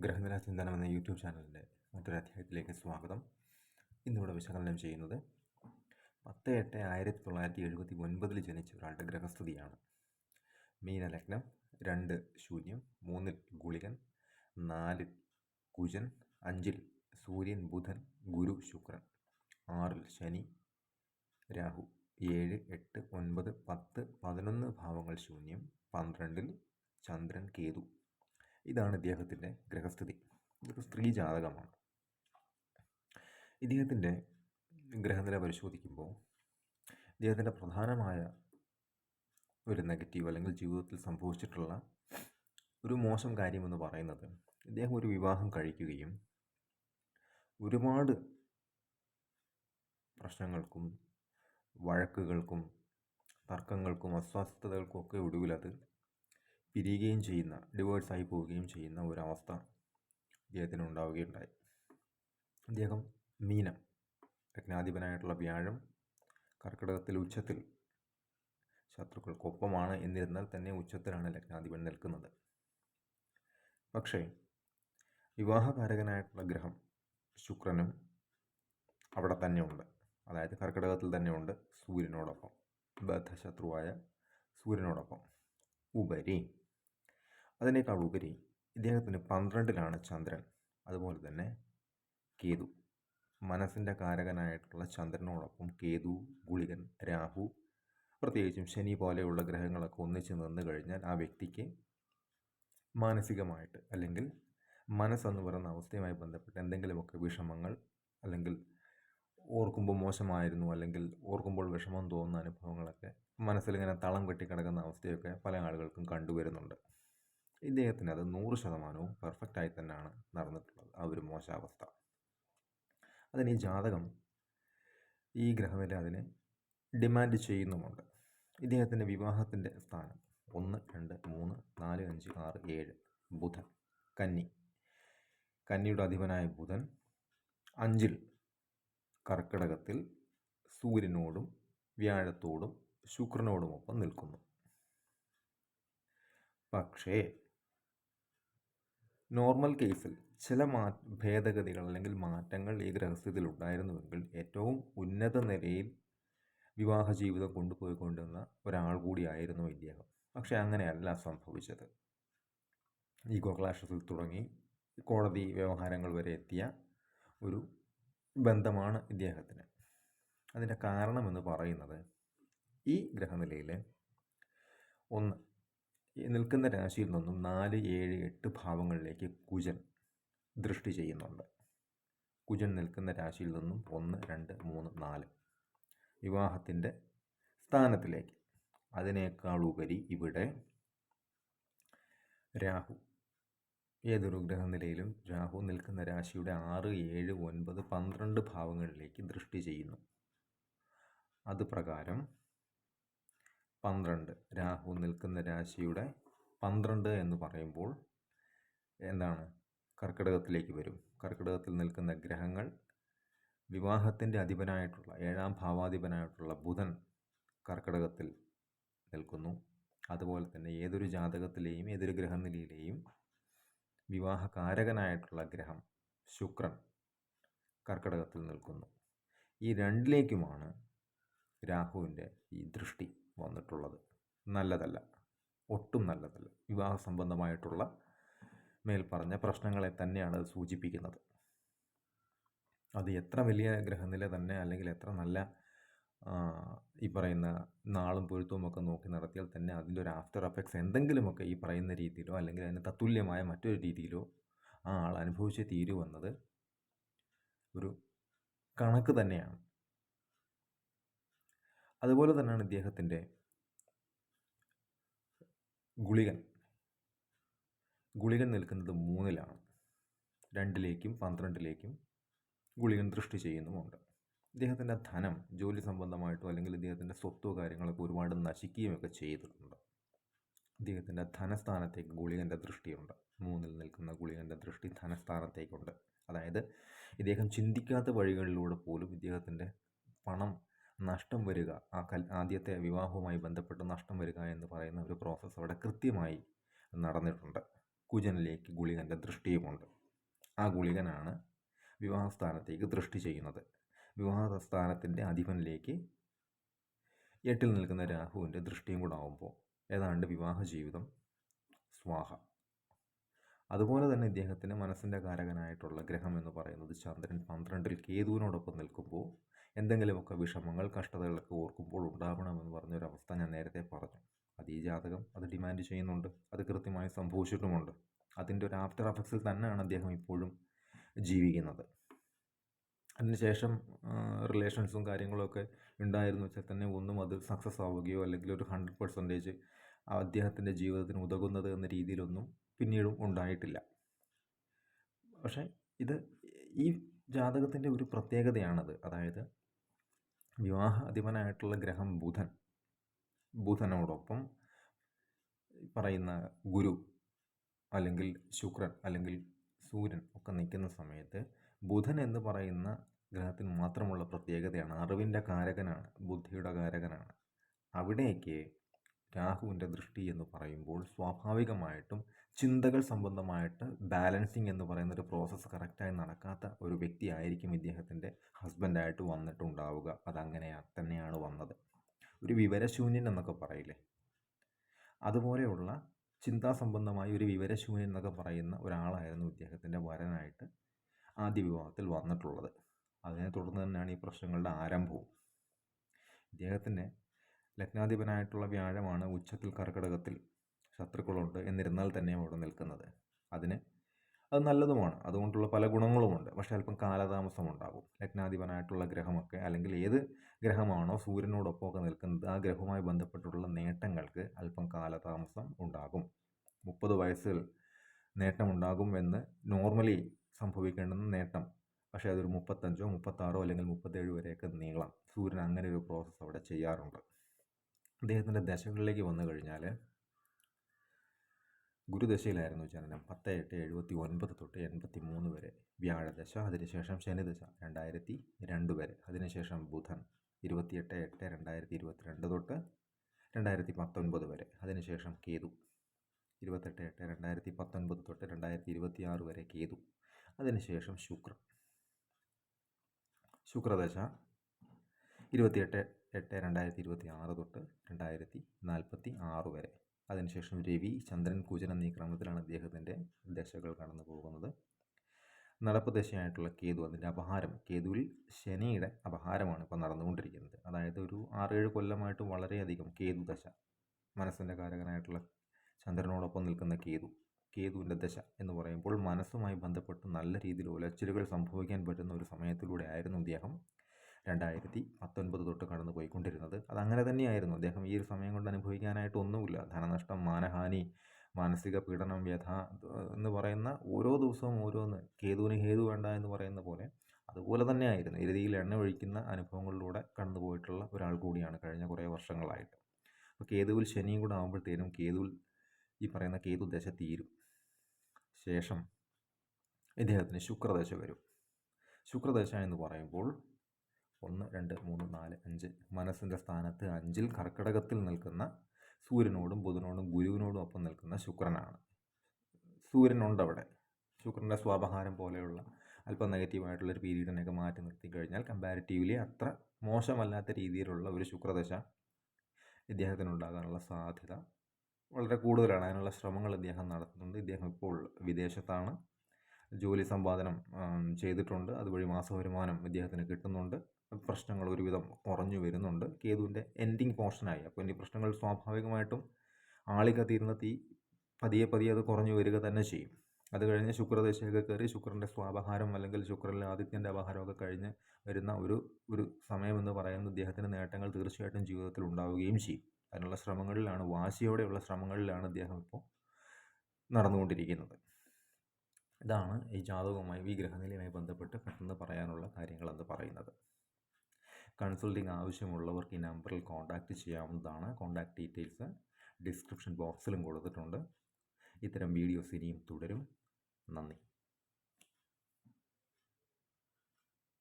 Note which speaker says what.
Speaker 1: ഗ്രഹനില ചിന്തനം എന്ന യൂട്യൂബ് ചാനലിന്റെ മറ്റൊരു അധ്യായത്തിലേക്ക് സ്വാഗതം. ഇന്നിവിടെ വിശകലനം ചെയ്യുന്നത് പത്ത് എട്ട് ആയിരത്തി തൊള്ളായിരത്തി എഴുപത്തി ഒൻപതിൽ ജനിച്ച ഒരാളുടെ ഗ്രഹസ്ഥിതിയാണ്. മീനലഗ്നം രണ്ട് ശൂന്യം മൂന്നിൽ ഗുളികൻ നാലിൽ കുജൻ അഞ്ചിൽ സൂര്യൻ ബുധൻ ഗുരു ശുക്രൻ ആറിൽ ശനി രാഹു ഏഴ് എട്ട് ഒൻപത് പത്ത് പതിനൊന്ന് ഭാവങ്ങൾ ശൂന്യം പന്ത്രണ്ടിൽ ചന്ദ്രൻ കേതു. ഇതാണ് ഇദ്ദേഹത്തിന്റെ ഗ്രഹസ്ഥിതി. ഇതൊരു സ്ത്രീ ജാതകമാണ്. ഇദ്ദേഹത്തിന്റെ ഗ്രഹനില പരിശോധിക്കുമ്പോൾ ഇദ്ദേഹത്തിന്റെ പ്രധാനമായ ഒരു നെഗറ്റീവ് അല്ലെങ്കിൽ ജീവിതത്തിൽ സംഭവിച്ചിട്ടുള്ള ഒരു മോശം കാര്യമെന്ന് പറയുന്നത് ഇദ്ദേഹം ഒരു വിവാഹം കഴിക്കുകയും ഒരുപാട് പ്രശ്നങ്ങൾക്കും വഴക്കുകൾക്കും തർക്കങ്ങൾക്കും അസ്വസ്ഥതകൾക്കും ഒക്കെ ഒടുവിൽ അത് പിരിയുകയും ചെയ്യുന്ന ഡിവേഴ്സായി പോവുകയും ചെയ്യുന്ന ഒരവസ്ഥ ഇദ്ദേഹത്തിന് ഉണ്ടാവുകയുണ്ടായി. അദ്ദേഹം മീനം ലഗ്നാധിപനായിട്ടുള്ള വ്യാഴം കർക്കിടകത്തിൽ ഉച്ചത്തിൽ ശത്രുക്കൾക്കൊപ്പമാണ് എന്നിരുന്നാൽ തന്നെ ഉച്ചത്തിലാണ് ലഗ്നാധിപൻ നിൽക്കുന്നത്. പക്ഷേ വിവാഹകാരകനായിട്ടുള്ള ഗ്രഹം ശുക്രനും അവിടെ തന്നെയുണ്ട്. അതായത് കർക്കിടകത്തിൽ തന്നെയുണ്ട് സൂര്യനോടൊപ്പം ബദ്ധശത്രുവായ സൂര്യനോടൊപ്പം. ഉപരി അതിനേക്കാൾ ഉപരി ഇദ്ദേഹത്തിന് പന്ത്രണ്ടിലാണ് ചന്ദ്രൻ. അതുപോലെ തന്നെ കേതു. മനസ്സിന്റെ കാരകനായിട്ടുള്ള ചന്ദ്രനോടൊപ്പം കേതു ഗുളികൻ രാഹു പ്രത്യേകിച്ചും ശനി പോലെയുള്ള ഗ്രഹങ്ങളൊക്കെ ഒന്നിച്ച് നിന്ന് കഴിഞ്ഞാൽ ആ വ്യക്തിക്ക് മാനസികമായിട്ട് അല്ലെങ്കിൽ മനസ്സെന്ന് പറയുന്ന അവസ്ഥയുമായി ബന്ധപ്പെട്ട് എന്തെങ്കിലുമൊക്കെ വിഷമങ്ങൾ അല്ലെങ്കിൽ ഓർക്കുമ്പോൾ മോശമായിരുന്നു അല്ലെങ്കിൽ ഓർക്കുമ്പോൾ വിഷമം തോന്നുന്ന അനുഭവങ്ങളൊക്കെ മനസ്സിലിങ്ങനെ തളം കെട്ടിക്കിടക്കുന്ന അവസ്ഥയൊക്കെ പല ആളുകൾക്കും കണ്ടുവരുന്നുണ്ട്. ഇദ്ദേഹത്തിന് അത് നൂറ് ശതമാനവും പെർഫെക്റ്റായി തന്നെയാണ് നടന്നിട്ടുള്ളത്. ആ ഒരു മോശാവസ്ഥ. അതിന് ഈ ജാതകം ഈ ഗ്രഹനില അതിന് ഡിമാൻഡ് ചെയ്യുന്നുമുണ്ട്. ഇദ്ദേഹത്തിന്റെ വിവാഹത്തിന്റെ സ്ഥാനം ഒന്ന് രണ്ട് മൂന്ന് നാല് അഞ്ച് ആറ് ഏഴ് ബുധൻ കന്നി. കന്നിയുടെ അധിപനായ ബുധൻ അഞ്ചിൽ കർക്കിടകത്തിൽ സൂര്യനോടും വ്യാഴത്തോടും ശുക്രനോടുമൊപ്പം നിൽക്കുന്നു. പക്ഷേ നോർമൽ കേസിൽ ചില മാ ഭേദഗതികൾ അല്ലെങ്കിൽ മാറ്റങ്ങൾ ഈ ഗ്രഹസ്ഥിതിയിൽ ഉണ്ടായിരുന്നുവെങ്കിൽ ഏറ്റവും ഉന്നത നിലയിൽ വിവാഹ ജീവിതം കൊണ്ടുപോയിക്കൊണ്ടിരുന്ന ഒരാൾ കൂടിയായിരുന്നു ഇദ്ദേഹം. പക്ഷെ അങ്ങനെയല്ല സംഭവിച്ചത്. ഈഗോ ക്ലാഷസിൽ തുടങ്ങി കോടതി വ്യവഹാരങ്ങൾ വരെ എത്തിയ ഒരു ബന്ധമാണ് ഇദ്ദേഹത്തിന്. അതിന്റെ കാരണമെന്ന് പറയുന്നത് ഈ ഗ്രഹനിലയിൽ ഒന്ന് നിൽക്കുന്ന രാശിയിൽ നിന്നും നാല് ഏഴ് എട്ട് ഭാവങ്ങളിലേക്ക് കുജൻ ദൃഷ്ടി ചെയ്യുന്നുണ്ട്. കുജൻ നിൽക്കുന്ന രാശിയിൽ നിന്നും ഒന്ന് രണ്ട് മൂന്ന് നാല് വിവാഹത്തിന്റെ സ്ഥാനത്തിലേക്ക്. അതിനേക്കാൾ ഉപരി ഇവിടെ രാഹു. ഏതൊരു ഗ്രഹനിലയിലും രാഹു നിൽക്കുന്ന രാശിയുടെ ആറ് ഏഴ് ഒൻപത് പന്ത്രണ്ട് ഭാവങ്ങളിലേക്ക് ദൃഷ്ടി ചെയ്യുന്നു. അത് പ്രകാരം പന്ത്രണ്ട്. രാഹു നിൽക്കുന്ന രാശിയുടെ പന്ത്രണ്ട് എന്ന് പറയുമ്പോൾ എന്താണ്? കർക്കിടകത്തിലേക്ക് വരും. കർക്കിടകത്തിൽ നിൽക്കുന്ന ഗ്രഹങ്ങൾ വിവാഹത്തിന്റെ അധിപനായിട്ടുള്ള ഏഴാം ഭാവാധിപനായിട്ടുള്ള ബുധൻ കർക്കിടകത്തിൽ നിൽക്കുന്നു. അതുപോലെ തന്നെ ഏതൊരു ജാതകത്തിലെയും ഏതൊരു ഗ്രഹനിലയിലെയും വിവാഹകാരകനായിട്ടുള്ള ഗ്രഹം ശുക്രൻ കർക്കിടകത്തിൽ നിൽക്കുന്നു. ഈ രണ്ടിലേക്കുമാണ് രാഹുവിന്റെ ഈ ദൃഷ്ടി. വന്നിട്ടുള്ളത്. നല്ലതല്ല. ഒട്ടും നല്ലതല്ല. വിവാഹ സംബന്ധമായിട്ടുള്ള മേൽപ്പറഞ്ഞ പ്രശ്നങ്ങളെ തന്നെയാണ് അത് സൂചിപ്പിക്കുന്നത്. അത് എത്ര വലിയ ഗ്രഹനില തന്നെ അല്ലെങ്കിൽ എത്ര നല്ല ഈ പറയുന്ന നാളും പൊരുത്തവും ഒക്കെ നോക്കി നടത്തിയാൽ തന്നെ അതിന്റെ ഒരു ആഫ്റ്റർ എഫക്ട്സ് എന്തെങ്കിലുമൊക്കെ ഈ പറയുന്ന രീതിയിലോ അല്ലെങ്കിൽ അതിന് തത്തുല്യമായ മറ്റൊരു രീതിയിലോ ആ ആൾ അനുഭവിച്ചേ തീരുവെന്നത് ഒരു കണക്ക് തന്നെയാണ്. അതുപോലെ തന്നെയാണ് ഇദ്ദേഹത്തിന്റെ ഗുളികൻ. ഗുളികൻ നിൽക്കുന്നത് മൂന്നിലാണ്. രണ്ടിലേക്കും പന്ത്രണ്ടിലേക്കും ഗുളികൻ ദൃഷ്ടി ചെയ്യുന്നുമുണ്ട്. ഇദ്ദേഹത്തിന്റെ ധനം ജോലി സംബന്ധമായിട്ടോ അല്ലെങ്കിൽ ഇദ്ദേഹത്തിന്റെ സ്വത്തോ കാര്യങ്ങളൊക്കെ ഒരുപാട് നശിക്കുകയുമൊക്കെ ചെയ്തിട്ടുണ്ട്. ഇദ്ദേഹത്തിന്റെ ധനസ്ഥാനത്തേക്ക് ഗുളികന്റെ ദൃഷ്ടിയുണ്ട്. മൂന്നിൽ നിൽക്കുന്ന ഗുളികന്റെ ദൃഷ്ടി ധനസ്ഥാനത്തേക്കുണ്ട്. അതായത് ഇദ്ദേഹം ചിന്തിക്കാത്ത വഴികളിലൂടെ പോലും ഇദ്ദേഹത്തിന്റെ പണം നഷ്ടം വരിക ആ കൽ ആദ്യത്തെ വിവാഹവുമായി ബന്ധപ്പെട്ട് നഷ്ടം വരിക എന്ന് പറയുന്ന ഒരു പ്രോസസ്സ് അവിടെ കൃത്യമായി നടന്നിട്ടുണ്ട്. കുജനിലേക്ക് ഗുളികന്റെ ദൃഷ്ടിയുമുണ്ട്. ആ ഗുളികനാണ് വിവാഹസ്ഥാനത്തേക്ക് ദൃഷ്ടി ചെയ്യുന്നത്. വിവാഹസ്ഥാനത്തിന്റെ അധിപനിലേക്ക് എട്ടിൽ നിൽക്കുന്ന രാഹുവിന്റെ ദൃഷ്ടിയും കൂടെ ആകുമ്പോൾ ഏതാണ്ട് വിവാഹ ജീവിതം സ്വാഹ. അതുപോലെ തന്നെ ഇദ്ദേഹത്തിന് മനസ്സിന്റെ കാരകനായിട്ടുള്ള ഗ്രഹം എന്ന് പറയുന്നത് ചന്ദ്രൻ. പന്ത്രണ്ടിൽ കേതുവിനോടൊപ്പം നിൽക്കുമ്പോൾ എന്തെങ്കിലുമൊക്കെ വിഷമങ്ങൾ കഷ്ടതകളൊക്കെ ഓർക്കുമ്പോൾ ഉണ്ടാവണമെന്ന് പറഞ്ഞൊരവസ്ഥ ഞാൻ നേരത്തെ പറഞ്ഞു. അത് ഈ ജാതകം അത് ഡിമാൻഡ് ചെയ്യുന്നുണ്ട് അത് കൃത്യമായി സംഭവിച്ചിട്ടുമുണ്ട്. അതിന്റെ ഒരു ആഫ്റ്റർ എഫക്ട്സിൽ തന്നെയാണ് അദ്ദേഹം ഇപ്പോഴും ജീവിക്കുന്നത്. അതിനുശേഷം റിലേഷൻസും കാര്യങ്ങളൊക്കെ ഉണ്ടായിരുന്നു. വെച്ചാൽ തന്നെ ഒന്നും അത് സക്സസ് ആവുകയോ അല്ലെങ്കിൽ ഒരു ഹൺഡ്രഡ് പെർസെന്റേജ് അദ്ദേഹത്തിന്റെ ജീവിതത്തിന് ഉതകുന്നത് എന്ന രീതിയിലൊന്നും പിന്നീടും ഉണ്ടായിട്ടില്ല. പക്ഷേ ഇത് ഈ ജാതകത്തിന്റെ ഒരു പ്രത്യേകതയാണത്. അതായത് വിവാഹ അധിപനായിട്ടുള്ള ഗ്രഹം ബുധൻ. ബുധനോടൊപ്പം പറയുന്ന ഗുരു അല്ലെങ്കിൽ ശുക്രൻ അല്ലെങ്കിൽ സൂര്യൻ ഒക്കെ നിൽക്കുന്ന സമയത്ത് ബുധൻ എന്ന് പറയുന്ന ഗ്രഹത്തിന് മാത്രമുള്ള പ്രത്യേകതയാണ്. അറിവിന്റെ കാരകനാണ് ബുദ്ധിയുടെ കാരകനാണ്. അവിടേക്ക് രാഹുവിന്റെ ദൃഷ്ടി എന്ന് പറയുമ്പോൾ സ്വാഭാവികമായിട്ടും ചിന്തകൾ സംബന്ധമായിട്ട് ബാലൻസിങ് എന്ന് പറയുന്ന ഒരു പ്രോസസ്സ് കറക്റ്റായി നടക്കാത്ത ഒരു വ്യക്തിയായിരിക്കും ഇദ്ദേഹത്തിന്റെ ഹസ്ബൻഡായിട്ട് വന്നിട്ടുണ്ടാവുക. അതങ്ങനെ തന്നെയാണ് വന്നത്. ഒരു വിവരശൂന്യൻ എന്നൊക്കെ പറയില്ലേ? അതുപോലെയുള്ള ചിന്താ സംബന്ധമായി ഒരു വിവരശൂന്യൻ എന്നൊക്കെ പറയുന്ന ഒരാളായിരുന്നു ഇദ്ദേഹത്തിന്റെ വരനായിട്ട് ആദ്യ വിവാഹത്തിൽ വന്നിട്ടുള്ളത്. അതിനെ തുടർന്ന് തന്നെയാണ് ഈ പ്രശ്നങ്ങളുടെ ആരംഭവും. ഇദ്ദേഹത്തിന്റെ ലഗ്നാധിപനായിട്ടുള്ള വ്യാഴമാണ് ഉച്ചത്തിൽ കർക്കിടകത്തിൽ ശത്രുക്കളുണ്ട് എന്നിരുന്നാൽ തന്നെ അവിടെ നിൽക്കുന്നത്. അതിന് അത് നല്ലതുമാണ്. അതുകൊണ്ടുള്ള പല ഗുണങ്ങളുമുണ്ട്. പക്ഷേ അല്പം കാലതാമസം ഉണ്ടാകും ലഗ്നാധിപനായിട്ടുള്ള ഗ്രഹമൊക്കെ അല്ലെങ്കിൽ ഏത് ഗ്രഹമാണോ സൂര്യനോടൊപ്പം ഒക്കെ നിൽക്കുന്നത് ആ ഗ്രഹവുമായി ബന്ധപ്പെട്ടുള്ള നേട്ടങ്ങൾക്ക് അല്പം കാലതാമസം ഉണ്ടാകും. മുപ്പത് വയസ്സിൽ നേട്ടമുണ്ടാകും എന്ന് നോർമലി സംഭവിക്കേണ്ടുന്ന നേട്ടം. പക്ഷേ അതൊരു മുപ്പത്തഞ്ചോ മുപ്പത്താറോ അല്ലെങ്കിൽ മുപ്പത്തേഴ് വരെയൊക്കെ നീളാം. സൂര്യൻ അങ്ങനെ ഒരു പ്രോസസ്സ് അവിടെ ചെയ്യാറുണ്ട്. അദ്ദേഹത്തിന്റെ ദശകളിലേക്ക് വന്നു കഴിഞ്ഞാൽ ഗുരുദശയിലായിരുന്നു ജനനം. പത്ത് എട്ട് എഴുപത്തി ഒൻപത് തൊട്ട് എൺപത്തി മൂന്ന് വരെ വ്യാഴദശ അതിനുശേഷം ശനിദശ രണ്ടായിരത്തി രണ്ട് വരെ. അതിനുശേഷം ബുധൻ ഇരുപത്തിയെട്ട് എട്ട് രണ്ടായിരത്തി ഇരുപത്തിരണ്ട് തൊട്ട് രണ്ടായിരത്തി പത്തൊൻപത് വരെ. അതിനുശേഷം കേതു ഇരുപത്തെട്ട് എട്ട് രണ്ടായിരത്തി പത്തൊൻപത് തൊട്ട് രണ്ടായിരത്തി ഇരുപത്തി ആറ് വരെ കേതു. അതിനുശേഷം ശുക്രൻ. ശുക്രദശ ഇരുപത്തിയെട്ട് എട്ട് രണ്ടായിരത്തി ഇരുപത്തി ആറ് തൊട്ട് രണ്ടായിരത്തി നാൽപ്പത്തി ആറ് വരെ. അതിനുശേഷം രവി ചന്ദ്രൻ കുജൻ എന്നീ ക്രമത്തിലാണ് അദ്ദേഹത്തിന്റെ ദശകൾ കടന്നു പോകുന്നത്. നടപ്പ് ദശയായിട്ടുള്ള കേതു അതിന്റെ അപഹാരം. കേതുവിൽ ശനിയുടെ അപഹാരമാണ് ഇപ്പോൾ നടന്നുകൊണ്ടിരിക്കുന്നത്. അതായത് ഒരു ആറേഴ് കൊല്ലമായിട്ട് വളരെയധികം കേതു ദശ. മനസ്സിന്റെ കാരകനായിട്ടുള്ള ചന്ദ്രനോടൊപ്പം നിൽക്കുന്ന കേതു കേതുവിന്റെ ദശ എന്ന് പറയുമ്പോൾ മനസ്സുമായി ബന്ധപ്പെട്ട് നല്ല രീതിയിൽ ഉലച്ചിലുകൾ സംഭവിക്കാൻ പറ്റുന്ന ഒരു സമയത്തിലൂടെ ആയിരുന്നു അദ്ദേഹം രണ്ടായിരത്തി പത്തൊൻപത് തൊട്ട് കടന്നു പോയിക്കൊണ്ടിരുന്നത്. അതങ്ങനെ തന്നെയായിരുന്നു. അദ്ദേഹം ഈ ഒരു സമയം കൊണ്ട് അനുഭവിക്കാനായിട്ട് ഒന്നുമില്ല. ധനനഷ്ടം മാനഹാനി മാനസിക പീഡനം വ്യഥ എന്ന് പറയുന്ന ഓരോ ദിവസവും ഓരോന്ന് കേതുവിന് ഹേതു വേണ്ട എന്ന് പറയുന്ന പോലെ അതുപോലെ തന്നെയായിരുന്നു. എരുതിയിൽ എണ്ണ ഒഴിക്കുന്ന അനുഭവങ്ങളിലൂടെ കടന്നുപോയിട്ടുള്ള ഒരാൾ കൂടിയാണ് കഴിഞ്ഞ കുറേ വർഷങ്ങളായിട്ട്. അപ്പോൾ കേതുവിൽ ശനിയും കൂടെ ആകുമ്പോഴത്തേനും കേതുവിൽ ഈ പറയുന്ന കേതു ദശ തീരും. ശേഷം ഇദ്ദേഹത്തിന് ശുക്രദശ വരും. ശുക്രദശ എന്ന് പറയുമ്പോൾ ഒന്ന് രണ്ട് മൂന്ന് നാല് അഞ്ച്. മനസ്സിന്റെ സ്ഥാനത്ത് അഞ്ചിൽ കർക്കിടകത്തിൽ നിൽക്കുന്ന സൂര്യനോടും ബുധനോടും ഗുരുവിനോടും ഒപ്പം നിൽക്കുന്ന ശുക്രനാണ്. സൂര്യനുണ്ട് അവിടെ ശുക്രന്റെ സ്വാപഹാരം പോലെയുള്ള അല്പം നെഗറ്റീവായിട്ടുള്ളൊരു പീരീഡിനെയൊക്കെ മാറ്റി നിർത്തി കഴിഞ്ഞാൽ കമ്പാരിറ്റീവ്ലി അത്ര മോശമല്ലാത്ത രീതിയിലുള്ള ഒരു ശുക്രദശ ഇദ്ദേഹത്തിനുണ്ടാകാനുള്ള സാധ്യത വളരെ കൂടുതലാണ്. അതിനുള്ള ശ്രമങ്ങൾ ഇദ്ദേഹം നടത്തുന്നുണ്ട്. ഇദ്ദേഹം ഇപ്പോൾ വിദേശത്താണ്. ജോലി സമ്പാദനം ചെയ്തിട്ടുണ്ട്. അതുവഴി മാസവരുമാനം ഇദ്ദേഹത്തിന് കിട്ടുന്നുണ്ട്. പ്രശ്നങ്ങൾ ഒരുവിധം കുറഞ്ഞു വരുന്നുണ്ട്. കേതുവിന്റെ എൻഡിങ് പോർഷനായി അപ്പോൾ ഇനി പ്രശ്നങ്ങൾ സ്വാഭാവികമായിട്ടും തീരുന്ന തീ പതിയെ പതിയെ അത് കുറഞ്ഞു വരിക തന്നെ ചെയ്യും. അത് കഴിഞ്ഞ് ശുക്രദശയൊക്കെ കയറി ശുക്രന്റെ സ്വാപഹാരം അല്ലെങ്കിൽ ശുക്രനിലെ ആദിത്യന്റെ അപഹാരമൊക്കെ കഴിഞ്ഞ് വരുന്ന ഒരു ഒരു സമയമെന്ന് പറയുന്നത് അദ്ദേഹത്തിന്റെ നേട്ടങ്ങൾ തീർച്ചയായിട്ടും ജീവിതത്തിൽ ഉണ്ടാവുകയും ചെയ്യും. അതിനുള്ള ശ്രമങ്ങളിലാണ് വാശിയോടെയുള്ള ശ്രമങ്ങളിലാണ് അദ്ദേഹം ഇപ്പോൾ നടന്നുകൊണ്ടിരിക്കുന്നത്. ഇതാണ് ഈ ജാതകവുമായി ഈ ഗ്രഹനിലയുമായി ബന്ധപ്പെട്ട് പെട്ടെന്ന് പറയാനുള്ള കാര്യങ്ങളെന്ന് പറയുന്നത്. കൺസൾട്ടിങ് ആവശ്യമുള്ളവർക്ക് ഈ നമ്പറിൽ കോൺടാക്റ്റ് ചെയ്യാവുന്നതാണ്. കോൺടാക്റ്റ് ഡീറ്റെയിൽസ് ഡിസ്ക്രിപ്ഷൻ ബോക്സിലും കൊടുത്തിട്ടുണ്ട്. ഇത്തരം വീഡിയോസ് ഇനിയും തുടരും. നന്ദി.